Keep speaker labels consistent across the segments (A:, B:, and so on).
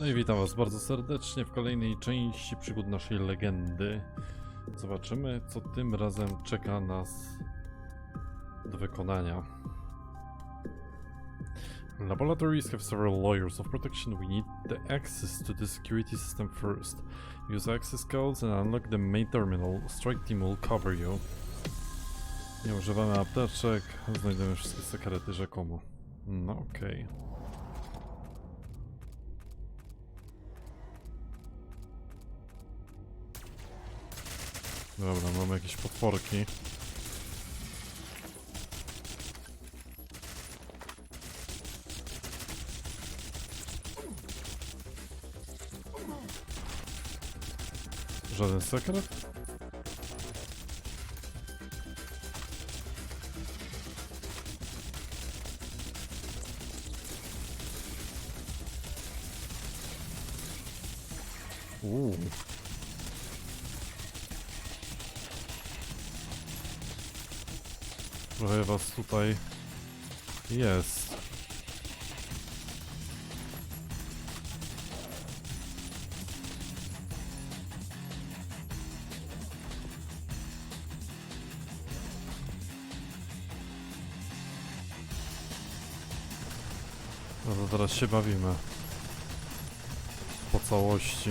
A: No i witam was bardzo serdecznie w kolejnej części przygód naszej legendy. Zobaczymy, co tym razem czeka nas do wykonania. Laboratories have several layers of protection. We need the access to the security system first. Use access codes and unlock the main terminal. Strike team will cover you. Nie używamy apteczek, znajdujemy wszystkie sekrety rzekomo. No okej. Dobra, mamy jakieś potworki. Żaden sekret? Tutaj jest. No to teraz się bawimy. Po całości.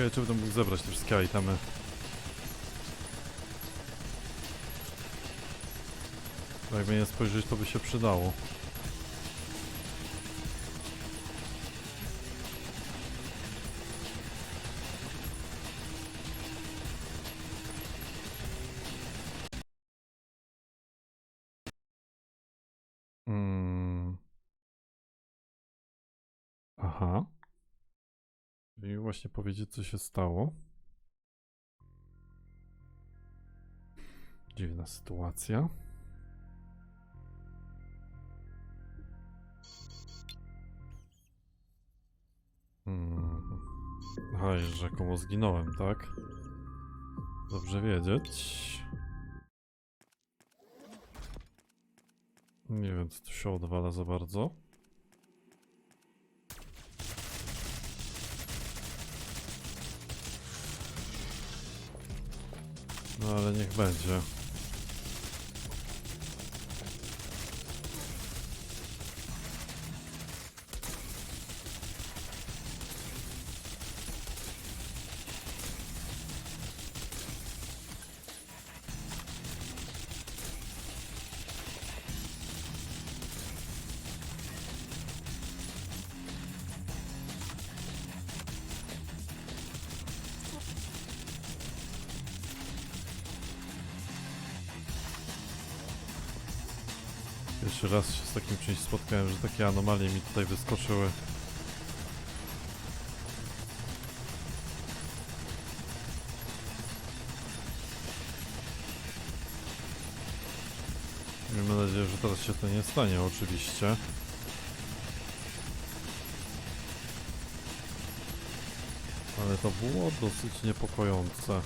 A: Ciekawe, czy będę mógł zebrać te wszystkie itemy. Bo Jakby nie spojrzeć, to by się przydało. Mm. Aha. I właśnie powiedzieć, co się stało. Dziwna sytuacja. Hmm. Aha, rzekomo zginąłem, tak? Dobrze wiedzieć. Nie wiem, co tu się odwala za bardzo. No ale niech będzie. Spotkałem, że takie anomalie mi tutaj wyskoczyły. Miejmy nadzieję, że teraz się to nie stanie oczywiście. Ale to było dosyć niepokojące.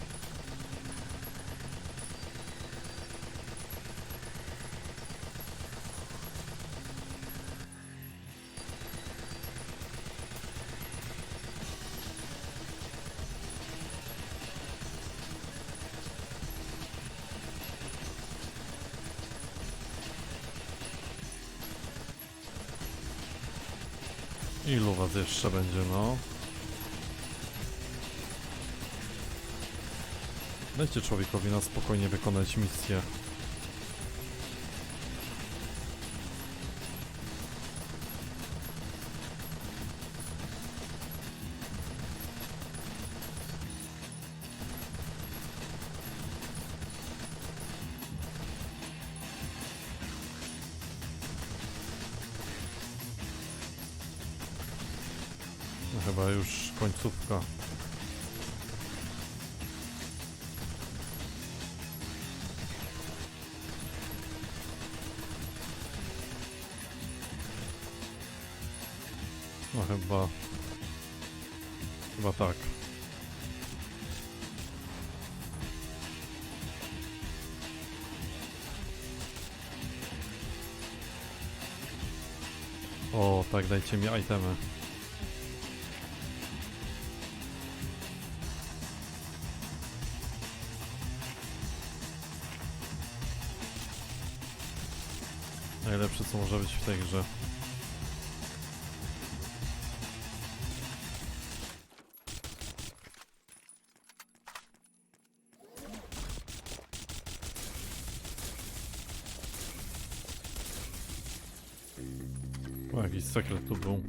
A: Jeszcze będzie, no? Dajcie człowiekowi na spokojnie wykonać misję. Chyba już końcówka. No chyba... Chyba tak. O, tak, dajcie mi itemy. Najlepsze co może być w tej grze. O, jakiś sekret tu był.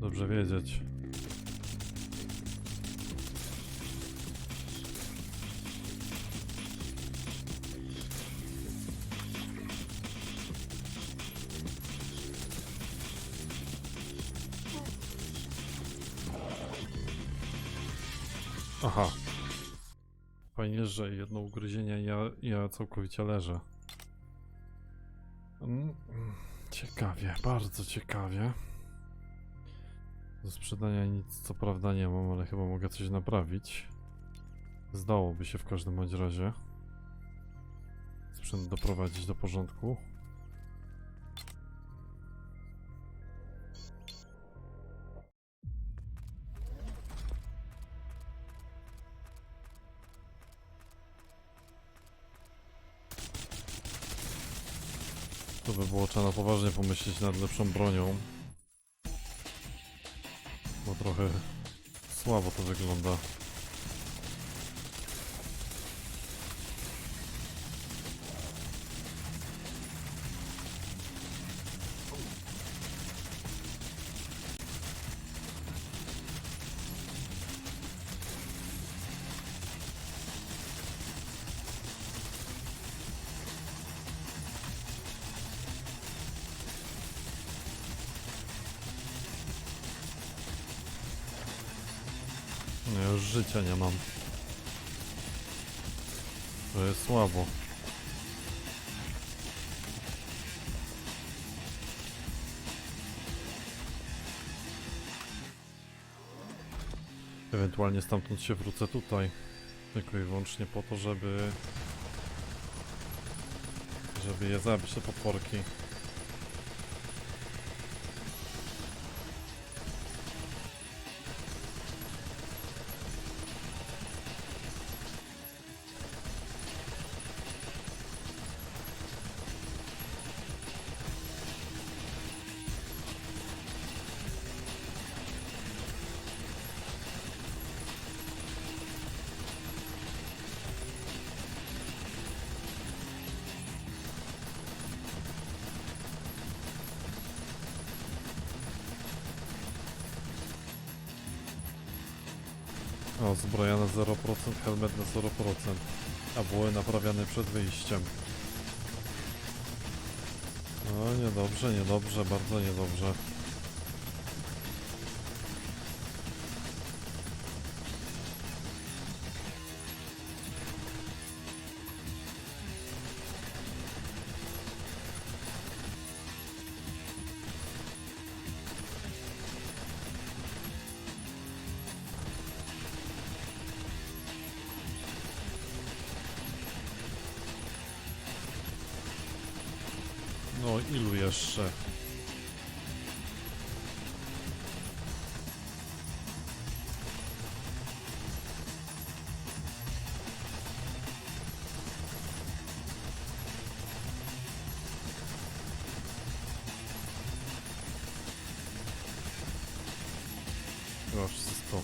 A: Dobrze wiedzieć. Aha. Fajnie, że jedno ugryzienie ja, ja całkowicie leżę. Mm, Ciekawie, bardzo ciekawie. Do sprzedania nic co prawda nie mam, ale chyba mogę coś naprawić. Zdałoby się w każdym bądź razie. Sprzęt doprowadzić do porządku. By było trzeba na poważnie pomyśleć nad lepszą bronią. Bo trochę słabo to wygląda. Ewentualnie stamtąd się wrócę tutaj. Tylko i wyłącznie po to, żeby... Żeby je zabić, te potworki. Przed wyjściem. No, niedobrze, niedobrze, bardzo niedobrze. Chyba wszystko.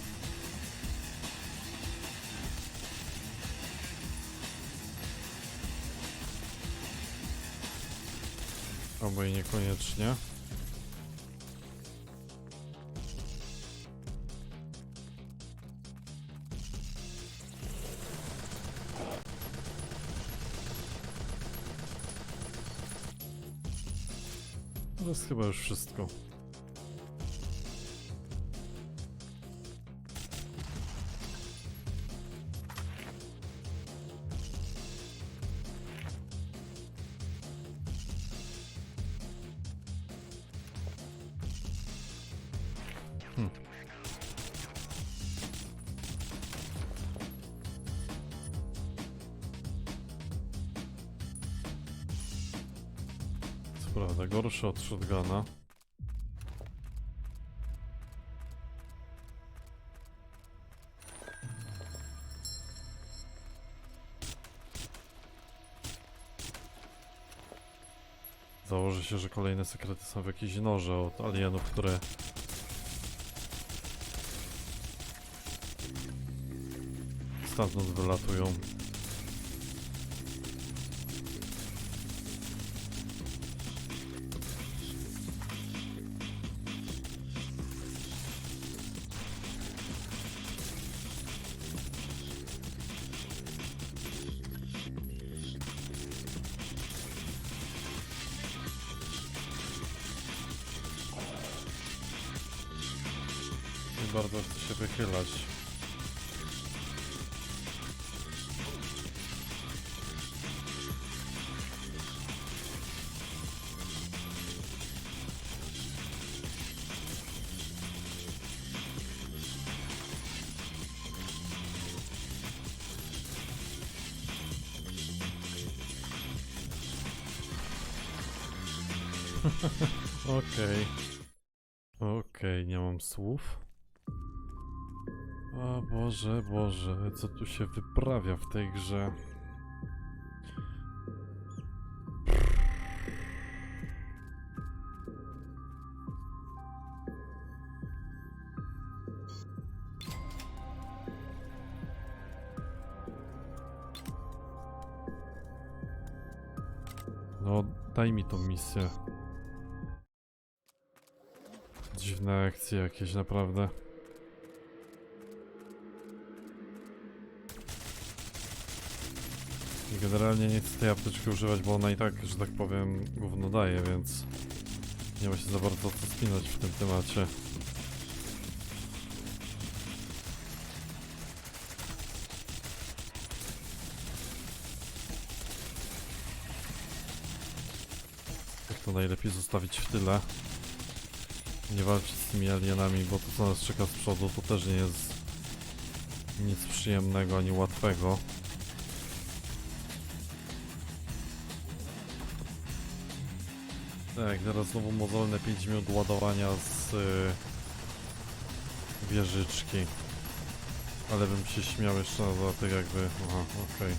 A: Albo i niekoniecznie. To jest chyba już wszystko. Hmm. Co prawda, gorszy od shotguna. Założę się, że kolejne sekrety są w jakiejś noże od alienów, które stamtąd wylatują. Nie bardzo chcę się wychylać. Słów. O Boże, Boże, co tu się wyprawia w tej grze? No, daj mi tą misję. Dziwne akcje jakieś, naprawdę. I generalnie nie chcę tej apteczki używać, bo ona i tak, że tak powiem, gówno daje, więc nie ma się za bardzo co spinać w tym temacie. Jak to najlepiej zostawić w tyle. Nie walczyć z tymi alienami, bo to co nas czeka z przodu to też nie jest nic przyjemnego ani łatwego. Tak, teraz znowu mozolne 5 minut ładowania z y, wieżyczki. Ale bym się śmiał jeszcze za tych jakby... Aha, okej.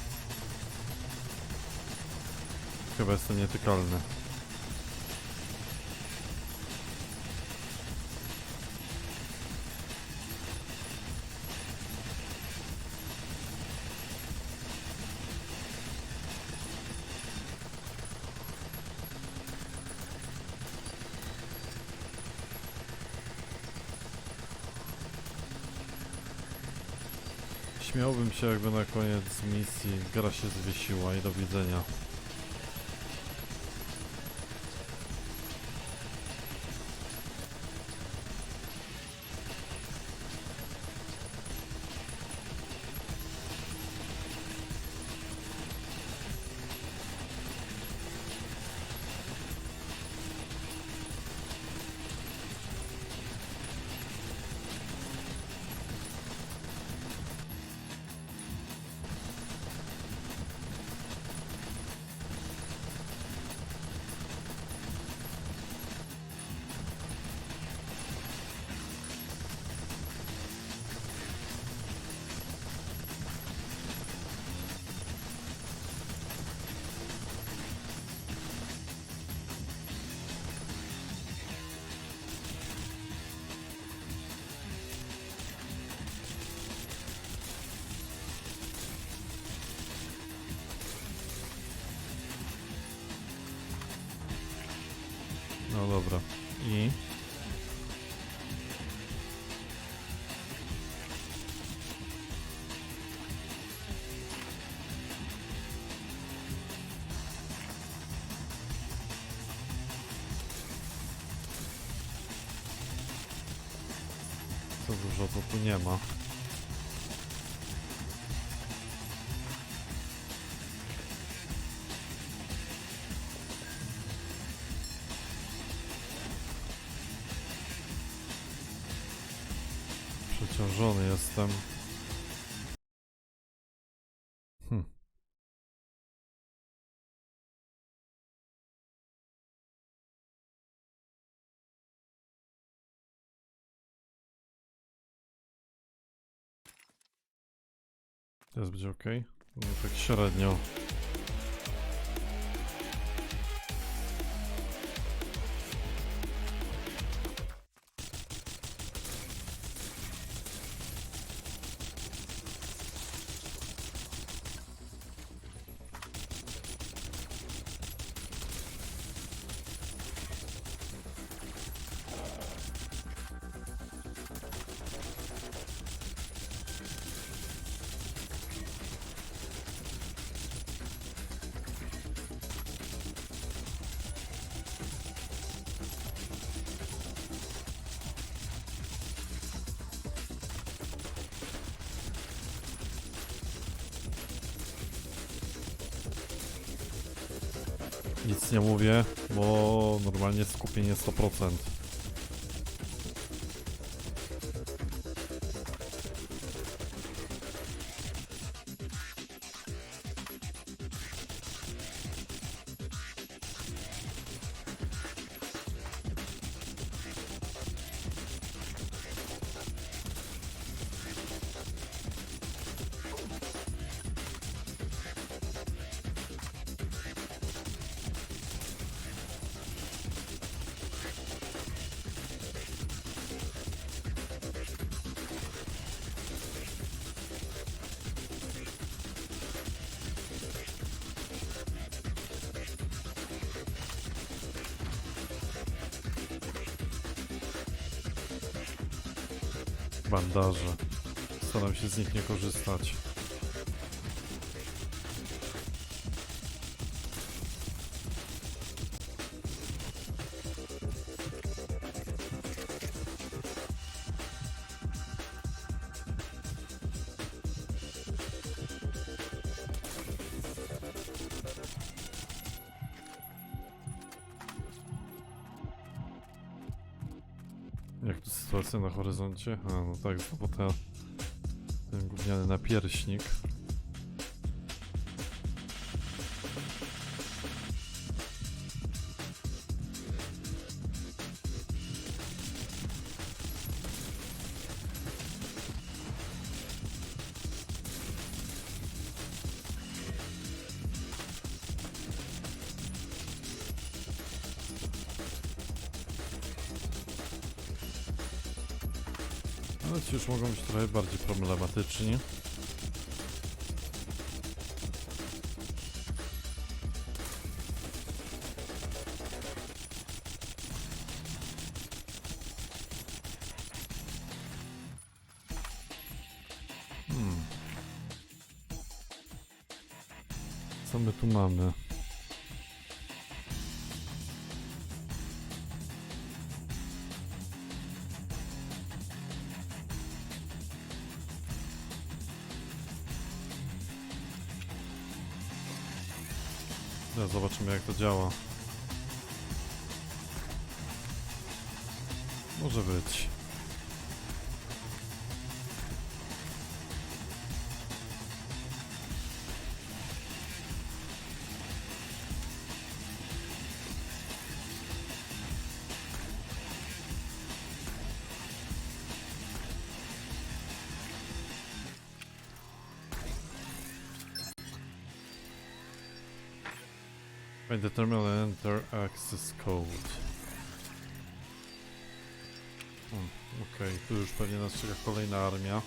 A: Chyba jestem nietykalny. Śmiałbym się jakby na koniec misji gra się zwiesiła i do widzenia. Dobra. I? Co dużo to tu nie ma. tam. Hmm. Teraz będzie ok. No tak średnio. Nic nie mówię, bo normalnie skupienie 100%. Bandaże. Staram się z nich nie korzystać. Jak tu sytuacja na horyzoncie? A, no tak, znowu ta, ten gówniany napierśnik. Ale ci już mogą być trochę bardziej problematyczni. To działa. Może być. Find the terminal enter access code. Hmm, Okej, tu już pewnie nas czeka kolejna armia.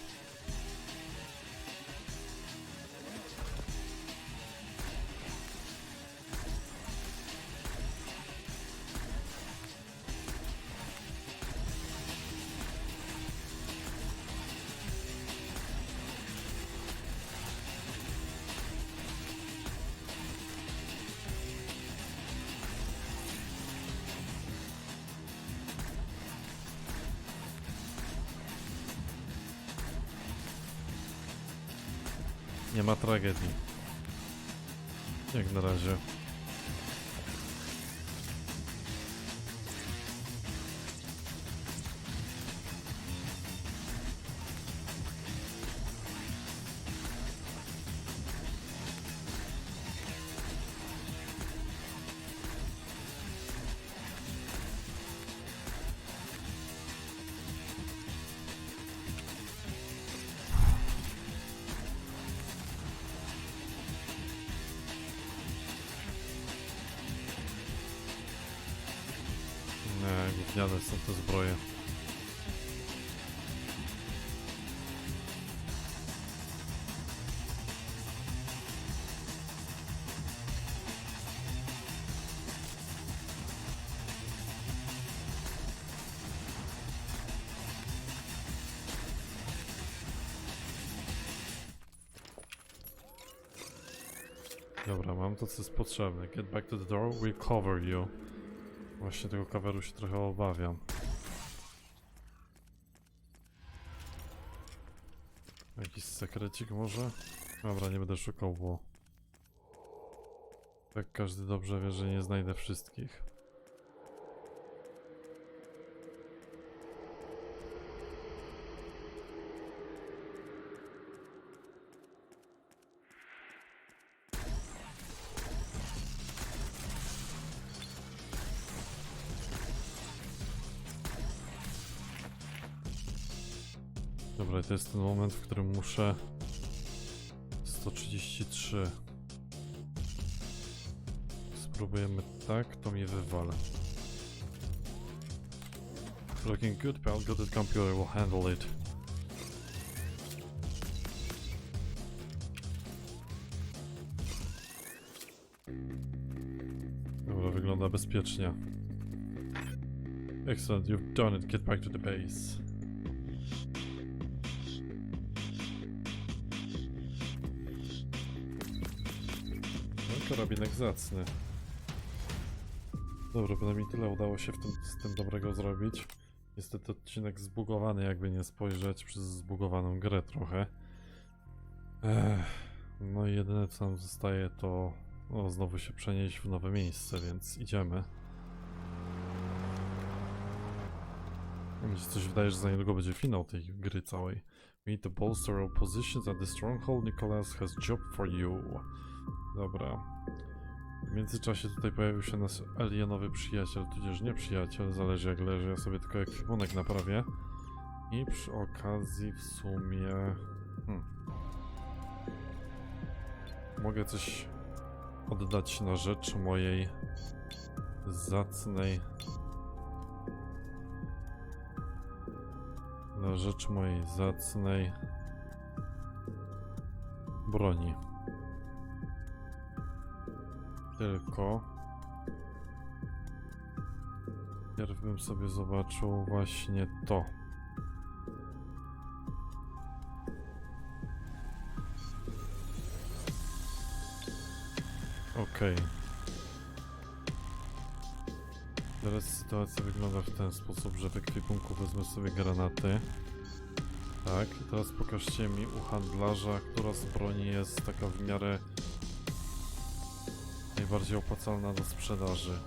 A: Nie ma tragedii. Jak na razie. Gówniane są te zbroje. Dobra, mam to, co jest potrzebne. Get back to the door, we'll cover you. Właśnie tego coveru się trochę obawiam. Jakiś sekrecik może? Dobra, nie będę szukał, bo... Tak każdy dobrze wie, że nie znajdę wszystkich. To jest ten moment, w którym muszę... 133. Spróbujemy tak, to mi wywala. Looking good, pal. Got it computer will handle it. Dobra, wygląda bezpiecznie. Excellent, you've done it. Get back to the base. Karabinek zacny. Dobra, bynajmniej tyle udało się w tym, z tym dobrego zrobić. Niestety odcinek zbugowany, jakby nie spojrzeć przez zbugowaną grę trochę. Ech, no i jedyne co nam zostaje to o, znowu się przenieść w nowe miejsce, więc idziemy. Mi się coś wydaje, że za niedługo będzie finał tej gry całej. We need to bolster our positions at the stronghold. Nicholas has job for you. Dobra. W międzyczasie tutaj pojawił się nasz alienowy przyjaciel, tudzież nie przyjaciel, zależy jak leży. Ja sobie tylko ekwipunek naprawię. I przy okazji w sumie... Hmm. Mogę coś oddać na rzecz mojej zacnej... Na rzecz mojej zacnej broni. Tylko. Pierw bym sobie zobaczył właśnie to. Okej. Teraz sytuacja wygląda w ten sposób, że w ekwipunku wezmę sobie granaty. Tak, teraz pokażcie mi u handlarza, która z broni jest taka w miarę najbardziej opłacalna do sprzedaży.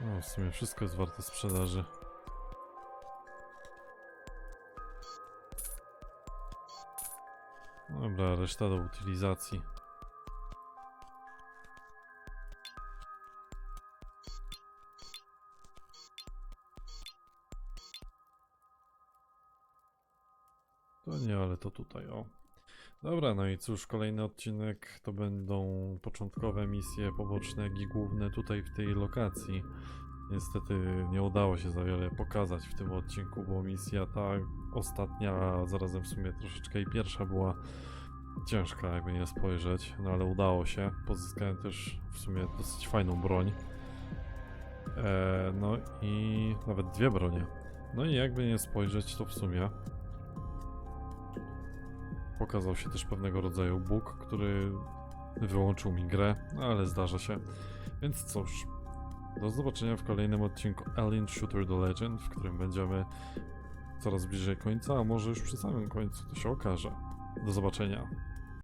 A: No, w sumie wszystko jest warte sprzedaży. Dobra, reszta do utylizacji. To nie, ale to tutaj, o. Dobra, no i cóż, kolejny odcinek to będą początkowe misje poboczne, jak i główne tutaj w tej lokacji. Niestety nie udało się za wiele pokazać w tym odcinku, bo misja ta ostatnia, a zarazem w sumie troszeczkę i pierwsza była ciężka, jakby nie spojrzeć, no ale udało się. Pozyskałem też w sumie dosyć fajną broń. E, no i nawet dwie bronie. No i jakby nie spojrzeć, to w sumie pokazał się też pewnego rodzaju bóg, który wyłączył mi grę, no ale zdarza się. Więc cóż, do zobaczenia w kolejnym odcinku Alien Shooter The Legend, w którym będziemy coraz bliżej końca, a może już przy samym końcu, to się okaże. Do zobaczenia.